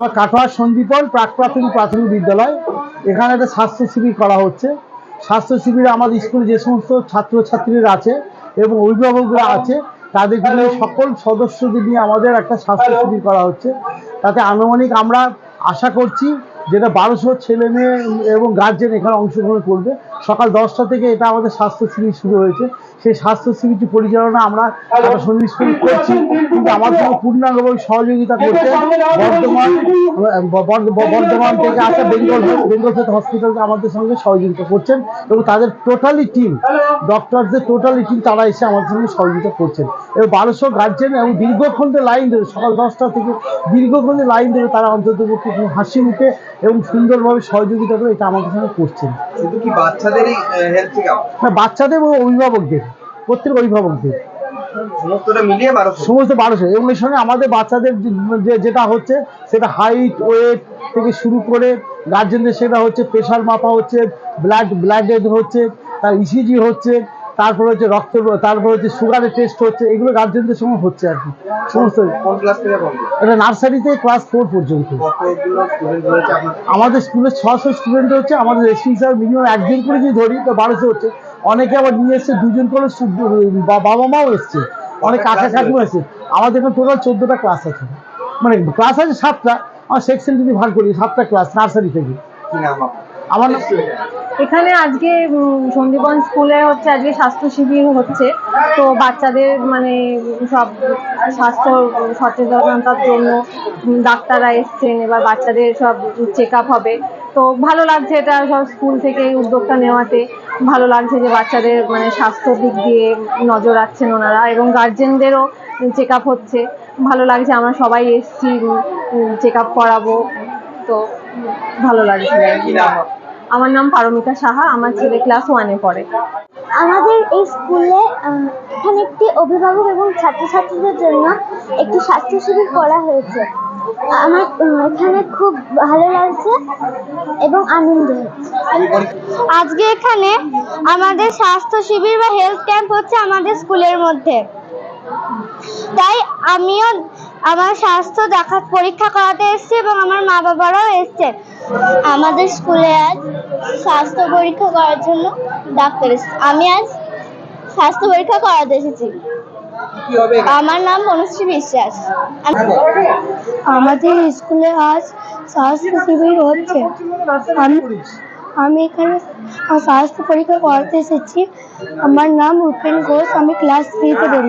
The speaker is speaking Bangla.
আমার কাটোয়া সন্দীপন প্রাক প্রাথমিক প্রাথমিক বিদ্যালয়। এখানে একটা স্বাস্থ্য শিবির করা হচ্ছে। স্বাস্থ্য শিবিরে আমাদের স্কুলে যে সমস্ত ছাত্রছাত্রীরা আছে এবং অভিভাবকরা আছে, তাদের জন্য সকল সদস্যদের নিয়ে আমাদের একটা স্বাস্থ্য শিবির করা হচ্ছে। তাতে আনুমানিক আমরা আশা করছি যেটা বারোশো ছেলে মেয়ে এবং গার্জেন এখানে অংশগ্রহণ করবে। সকাল দশটা থেকে এটা আমাদের স্বাস্থ্য শিবির শুরু হয়েছে। সেই স্বাস্থ্য শিবিরটি পরিচালনা আমরা স্কুল করছি। কিন্তু আমাদের সঙ্গে পূর্ণাঙ্গভাবে সহযোগিতা করতে বর্ধমান বর্ধমান থেকে আসা বেঙ্গল বেঙ্গল হেলথ হসপিটালকে আমাদের সঙ্গে সহযোগিতা করছেন এবং তাদের টোটালি টিম ডক্টরদের টোটালি টিম তারা এসে আমাদের সঙ্গে সহযোগিতা করছেন। এবং বারোশো গার্জেন এবং দীর্ঘক্ষণ লাইন ধরে সকাল দশটা থেকে দীর্ঘক্ষণ লাইন ধরে তারা অন্তত হাসি মুখে এবং সুন্দরভাবে সহযোগিতা করে এটা আমাদের সঙ্গে করছেন। শুধু কি বাচ্চাদেরই হেলথ চেক না বাচ্চাদের এবং অভিভাবকদের প্রত্যেক অভিভাবকদের। সমস্তটা মিলিয়ে বারোশো। সমস্ত বারোশো। এবং এর সঙ্গে আমাদের বাচ্চাদের যে- যেটা হচ্ছে সেটা হাইট ওয়েট থেকে শুরু করে গার্জেনদের সেটা হচ্ছে প্রেশার মাপা হচ্ছে ব্লাড ব্লাডের হচ্ছে তার ইসিজি হচ্ছে তারপর হচ্ছে রক্ত তারপর হচ্ছে সুগারের টেস্ট হচ্ছে এগুলো গার্জেনদের সঙ্গে হচ্ছে আর কি। সমস্ত এটা নার্সারিতে ক্লাস ফোর পর্যন্ত। আমাদের স্কুলে ছশো স্টুডেন্ট হচ্ছে আমাদের রেসিং স্যার মিনিমাম একজন করে যদি ধরি তো বারোশো হচ্ছে। অনেকে আবার নিয়ে এসছে দুজন করে বাবা মাও এসছে। অনেক কাকা কাকিমা এসছে আমাদের এখানে টোটাল চোদ্দোটা ক্লাস আছে। মানে ক্লাস আছে সাতটা আমার সেকশন যদি ভাগ করি সাতটা ক্লাস নার্সারি থেকে। কি নাম আমার এখানে আজকে সন্দীপন স্কুলে হচ্ছে, আজকে স্বাস্থ্য শিবির হচ্ছে। তো বাচ্চাদের মানে সব স্বাস্থ্য সচেতনতার জন্য ডাক্তাররা এসছেন, এবার বাচ্চাদের সব চেক আপ হবে। তো ভালো লাগছে এটা সব স্কুল থেকে উদ্যোগটা নেওয়াতে। ভালো লাগছে যে বাচ্চাদের মানে স্বাস্থ্য দিক দিয়ে নজর রাখছেন ওনারা এবং গার্জেনদেরও চেক আপ হচ্ছে। ভালো লাগছে আমরা সবাই এসছি চেক আপ করাবো। তো ভালো লাগছে? আমার নাম পারমিতা সাহা আমার ছেলে ক্লাস ওয়ানে পড়ে। আমাদের এই স্কুলে এখানে একটি অভিভাবক এবং ছাত্রছাত্রীদের জন্য একটি স্বাস্থ্য শিবির করা হয়েছে। আমার এখানে খুব ভালো লাগছে এবং আনন্দ আজকে এখানে আমাদের স্বাস্থ্য শিবির বা হেলথ ক্যাম্প হচ্ছে আমাদের স্কুলের মধ্যে। তাই আমিও আমার স্বাস্থ্য দেখা পরীক্ষা করাতে এসেছি এবং আমার মা বাবারাও এসছেন আমাদের স্কুলে আজ স্বাস্থ্য পরীক্ষা করার জন্য ডাক্তার এসেছে। আমি আজ স্বাস্থ্য পরীক্ষা করাতে এসেছি? আমার নাম মনুশ্রী বিশ্বাস। আমাদের স্কুলে আজ স্বাস্থ্য শিবির হচ্ছে। আমি আমি এখানে স্বাস্থ্য পরীক্ষা করাতে এসেছি। আমার নাম রূপেন ঘোষ। আমি ক্লাস থ্রিতে পড়ি।